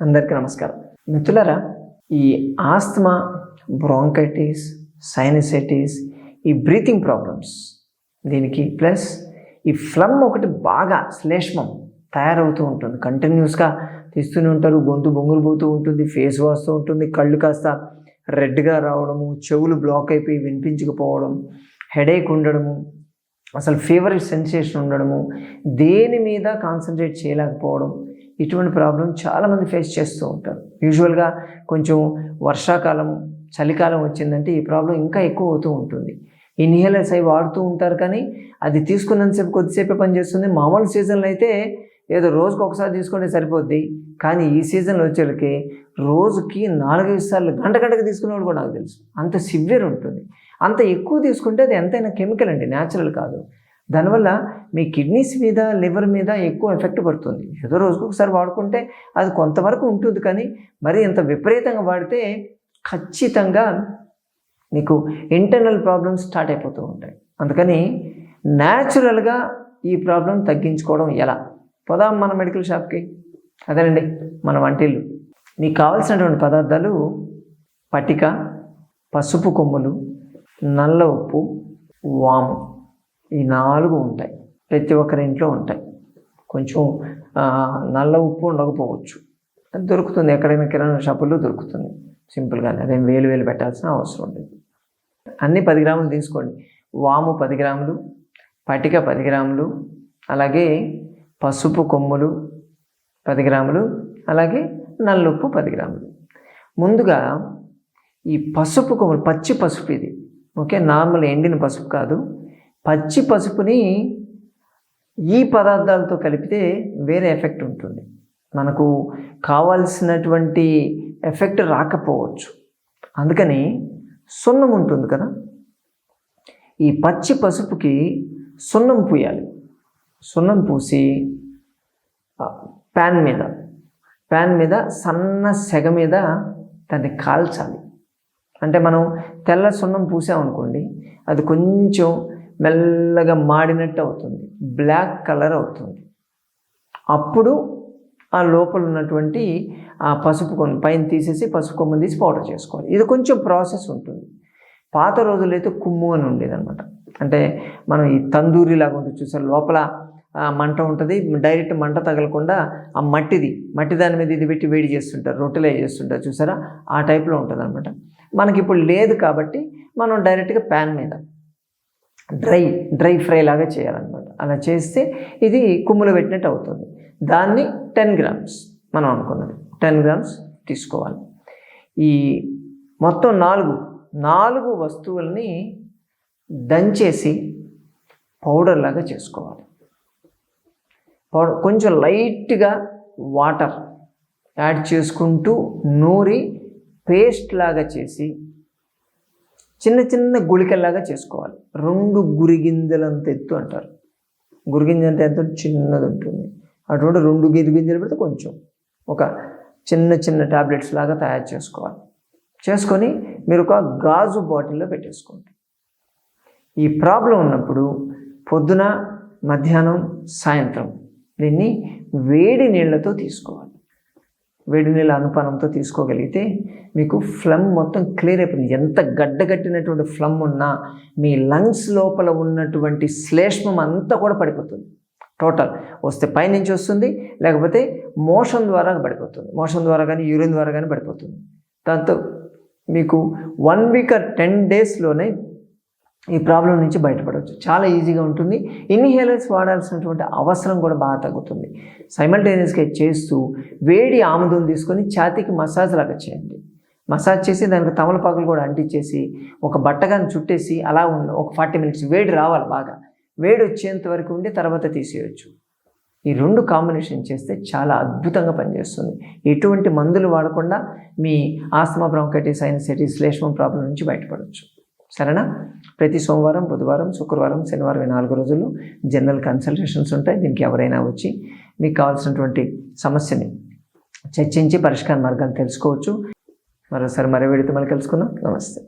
అందరికీ నమస్కారం. మిత్రులరా ఈ ఆస్తమా బ్రాంకైటిస్ సైనసైటిస్ ఈ బ్రీతింగ్ ప్రాబ్లమ్స్ దీనికి ప్లస్ ఈ ఫ్లమ్ ఒకటి బాగా శ్లేష్మం తయారవుతూ ఉంటుంది. కంటిన్యూస్గా తీస్తూనే ఉంటారు గొంతు బొంగులు పోతూ ఉంటుంది ఫేస్ వాస్తూ ఉంటుంది కళ్ళు కాస్త రెడ్గా రావడము చెవులు బ్లాక్ అయిపోయి వినిపించకపోవడం హెడేక్ ఉండడము అసలు ఫీవర్ సెన్సేషన్ ఉండడము దేని మీద కాన్సన్ట్రేట్ చేయలేకపోవడం ఇటువంటి ప్రాబ్లం చాలామంది ఫేస్ చేస్తూ ఉంటారు. యూజువల్గా కొంచెం వర్షాకాలం చలికాలం వచ్చిందంటే ఈ ప్రాబ్లం ఇంకా ఎక్కువ అవుతూ ఉంటుంది. ఇన్హేలర్స్ అవి వాడుతూ ఉంటారు కానీ అది తీసుకున్నంతసేపు కొద్దిసేపే పనిచేస్తుంది మామూలు సీజన్లో అయితే ఏదో రోజుకు ఒకసారి తీసుకుంటే సరిపోద్ది. కానీ ఈ సీజన్లో వచ్చేళ్ళకి రోజుకి నాలుగైదు సార్లు గంట గంటకి తీసుకునేవాడు కూడా నాకు తెలుసు. అంత సివియర్ ఉంటుంది. అంత ఎక్కువ తీసుకుంటే అది ఎంతైనా కెమికల్ అండి న్యాచురల్ కాదు. దానివల్ల మీ కిడ్నీస్ మీద లివర్ మీద ఎక్కువ ఎఫెక్ట్ పడుతుంది. ఏదో రోజుకు ఒకసారి వాడుకుంటే అది కొంతవరకు ఉంటుంది కానీ మరి ఇంత విపరీతంగా వాడితే ఖచ్చితంగా మీకు ఇంటర్నల్ ప్రాబ్లమ్స్ స్టార్ట్ అయిపోతూ ఉంటాయి. అందుకని న్యాచురల్గా ఈ ప్రాబ్లం తగ్గించుకోవడం ఎలా? పోదాం మన మెడికల్ షాప్కి అదేనండి మన వంటిల్లు. మీకు కావాల్సినటువంటి పదార్థాలు పటిక పసుపు కొమ్ములు నల్ల ఉప్పు వాము. ఈ నాలుగు ఉంటాయి. ప్రతి ఒక్కరి ఇంట్లో ఉంటాయి. కొంచెం నల్ల ఉప్పు ఉండకపోవచ్చు. అది దొరుకుతుంది. ఎక్కడైనా కిరాణా షాపుల్లో దొరుకుతుంది. సింపుల్గానే అదేం వేలు వేలు పెట్టాల్సిన అవసరం లేదు అన్నీ పది గ్రాములు తీసుకోండి. వాము పది గ్రాములు పటిక పది గ్రాములు అలాగే పసుపు కొమ్ములు పది గ్రాములు అలాగే నల్లుప్పు పది గ్రాములు. ముందుగా ఈ పసుపు కొమ్ములు పచ్చి పసుపు ఇది. ఓకే? నార్మల్ ఎండిన పసుపు కాదు. పచ్చి పసుపుని ఈ పదార్థాలతో కలిపితే వేరే ఎఫెక్ట్ ఉంటుంది. మనకు కావాల్సినటువంటి ఎఫెక్ట్ రాకపోవచ్చు. అందుకని సున్నం ఉంటుంది కదా? ఈ పచ్చి పసుపుకి సున్నం పూయాలి. సున్నం పూసి ప్యాన్ మీద ప్యాన్ మీద సన్న సెగ మీద దాన్ని కాల్చాలి. అంటే మనం తెల్ల సున్నం పూసామనుకోండి అది కొంచెం మెల్లగా మాడినట్టు అవుతుంది. బ్లాక్ కలర్ అవుతుంది. అప్పుడు ఆ లోపల ఉన్నటువంటి ఆ పసుపు కొమ్మ పైన తీసేసి పసుపు కొమ్మని తీసి పౌడర్ చేసుకోవాలి. ఇది కొంచెం ప్రాసెస్ ఉంటుంది. పాత రోజుల్లో అయితే కుమ్ము అని ఉండేది అనమాట అంటే మనం ఈ తందూరి లాగా ఉంటుంది చూసారు? లోపల మంట ఉంటుంది. డైరెక్ట్ మంట తగలకుండా ఆ మట్టిది మట్టి దాని మీద ఇది పెట్టి వేడి చేస్తుంటారు. రొట్టెలే చేస్తుంటారు చూసారా? ఆ టైప్లో ఉంటుంది అనమాట మనకి ఇప్పుడు లేదు కాబట్టి మనం డైరెక్ట్గా ప్యాన్ మీద డ్రై డ్రై ఫ్రై లాగా చేయాలన్నమాట. అలా చేస్తే ఇది కుమ్ములు పెట్టినట్టు అవుతుంది. దాన్ని టెన్ గ్రామ్స్ మనం అనుకున్నది. టెన్ గ్రామ్స్ తీసుకోవాలి. ఈ మొత్తం నాలుగు నాలుగు వస్తువుల్ని దంచేసి పౌడర్ లాగా చేసుకోవాలి. పౌడర్ కొంచెం లైట్గా వాటర్ యాడ్ చేసుకుంటూ నూరి పేస్ట్ లాగా చేసి చిన్న చిన్న గుళికల్లాగా చేసుకోవాలి. రెండు గురిగింజలంత ఎత్తు అంటారు. గురిగింజ అంటే ఎంత? చిన్నది ఉంటుంది. అటువంటి రెండు గిరిగింజలు పెడితే కొంచెం ఒక చిన్న చిన్న టాబ్లెట్స్ లాగా తయారు చేసుకోవాలి. చేసుకొని మీరు ఒక గాజు బాటిల్లో పెట్టేసుకోండి. ఈ ప్రాబ్లం ఉన్నప్పుడు పొద్దున మధ్యాహ్నం సాయంత్రం దీన్ని వేడి నీళ్ళతో తీసుకోవాలి. వేడి నీళ్ళ అనుపానంతో తీసుకోగలిగితే మీకు ఫ్లమ్ మొత్తం క్లియర్ అయిపోయింది ఎంత గడ్డగట్టినటువంటి ఫ్లమ్ ఉన్నా మీ లంగ్స్ లోపల ఉన్నటువంటి శ్లేష్మం అంతా కూడా పడిపోతుంది. టోటల్ వస్తే పైనుంచి వస్తుంది లేకపోతే మోషన్ ద్వారా పడిపోతుంది. మోషన్ ద్వారా కానీ యూరిన్ ద్వారా కానీ పడిపోతుంది. దాంతో మీకు వన్ వీక్ ఆర్ టెన్ డేస్లోనే ఈ ప్రాబ్లం నుంచి బయటపడవచ్చు. చాలా ఈజీగా ఉంటుంది. ఇన్హేలర్స్ వాడాల్సినటువంటి అవసరం కూడా బాగా తగ్గుతుంది. సైమల్టేనియస్గా చేస్తూ వేడి ఆముదం తీసుకొని ఛాతీకి మసాజ్ లాగా చేయండి. మసాజ్ చేసి దానికి తమలపాకులు కూడా అంటించేసి ఒక బట్టగాని చుట్టేసి అలా ఉన్న ఒక ఫార్టీ మినిట్స్ వేడి రావాలి బాగా. వేడి వచ్చేంత వరకు ఉండి తర్వాత తీసేయచ్చు. ఈ రెండు కాంబినేషన్ చేస్తే చాలా అద్భుతంగా పనిచేస్తుంది. ఎటువంటి మందులు వాడకుండా మీ ఆస్తమా బ్రాంకైటిస్ సైనసైటిస్ శ్లేష్మం ప్రాబ్లం నుంచి బయటపడవచ్చు సరేనా? ప్రతి సోమవారం బుధవారం శుక్రవారం శనివారం ఈ నాలుగు రోజుల్లో జనరల్ కన్సల్టేషన్స్ ఉంటాయి. దీనికి ఎవరైనా వచ్చి మీకు కావాల్సినటువంటి సమస్యని చర్చించి పరిష్కార మార్గాలు తెలుసుకోవచ్చు. మరోసారి మరో వీడితో మళ్ళీ కలుసుకుందాం. నమస్తే.